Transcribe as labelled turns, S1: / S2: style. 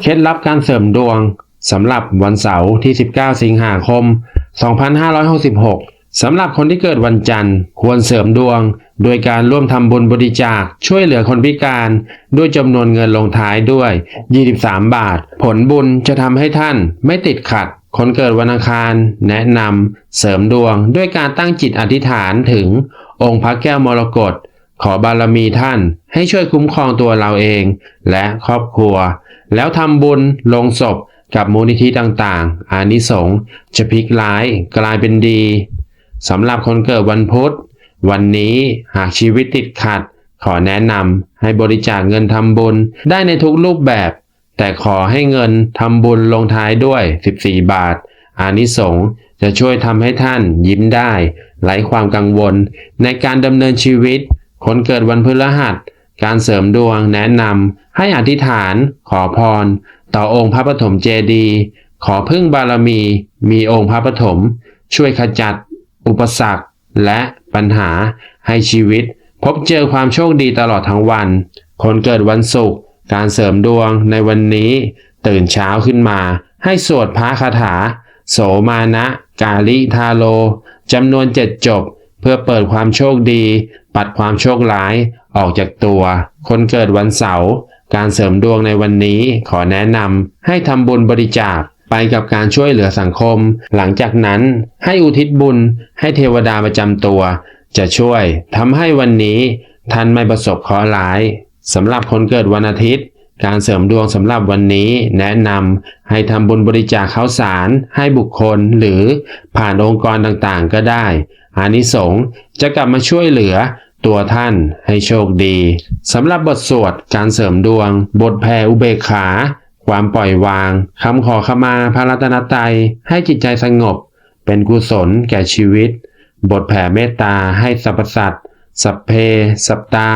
S1: เคล็ดลับการเสริมดวงสำหรับวันเสาร์ที่ 19 สิงหาคม 2566 สำหรับคนที่เกิดวันจันทร์ ควรเสริมดวง โดยการร่วมทำบุญบริจาคช่วยเหลือคนพิการ ด้วยจำนวนเงินลงท้ายด้วย 23 บาท ผลบุญจะทำให้ท่านไม่ติดขัด คนเกิดวันอังคาร แนะนำเสริมดวง ด้วยการตั้งจิตอธิษฐานถึงองค์พระแก้วมรกต ขอบารมีท่านให้ช่วยคุ้มครองตัวเราเอง และครอบครัว แล้วทำบุญลงศพกับมูลนิธิต่างๆ อานิสงส์จะพลิกร้ายกลายเป็นดีสำหรับคนเกิดวันพุธ วันนี้หากชีวิตติดขัด ขอแนะนำให้บริจาคเงินทำบุญได้ในทุกรูปแบบ แต่ขอให้เงินทำบุญลงท้ายด้วย 14 บาท อานิสงส์จะช่วยทำให้ท่านยิ้มได้ไร้ความกังวลในการดำเนินชีวิต คนเกิดวันพฤหัส การเสริมดวงแนะนำให้อธิษฐาน ขอพร ต่อองค์พระปฐมเจดีย์ขอพึ่งบารมี มีองค์พระปฐมช่วยขจัด อุปสรรค และปัญหาให้ชีวิต พบเจอความโชคดีตลอดทั้งวัน คนเกิดวันศุกร์การเสริมดวงในวันนี้ ตื่นเช้าขึ้นมา ให้สวดพระคาถา โสมานะ กาลิทาโลจำนวนเจ็ดจบ เพื่อเปิดความโชคดี ปัดความโชคร้ายออกจากตัว คนเกิดวันเสาร์การเสริมดวงในวันนี้ขอแนะนำให้ทำบุญบริจาคไปกับการช่วยเหลือสังคม หลังจากนั้นให้อุทิศบุญให้เทวดาประจำตัว จะช่วยทำให้วันนี้ท่านไม่ประสบเคราะห์ร้ายสำหรับคนเกิดวันอาทิตย์ การเสริมดวงสำหรับวันนี้แนะนำให้ทำบุญบริจาคข้าวสารให้บุคคลหรือผ่านองค์กรต่างๆก็ได้ อานิสงส์จะกลับมาช่วยเหลือตัวท่านให้โชคดีสำหรับบทสวดการเสริมดวง บทแผ่อุเบกขา ความปล่อยวางคำขอขมาพระรัตนตรัยให้จิตใจสงบ เป็นกุศลแก่ชีวิต บทแผ่เมตตาให้สรรพสัตว์สัพเพ สัปตา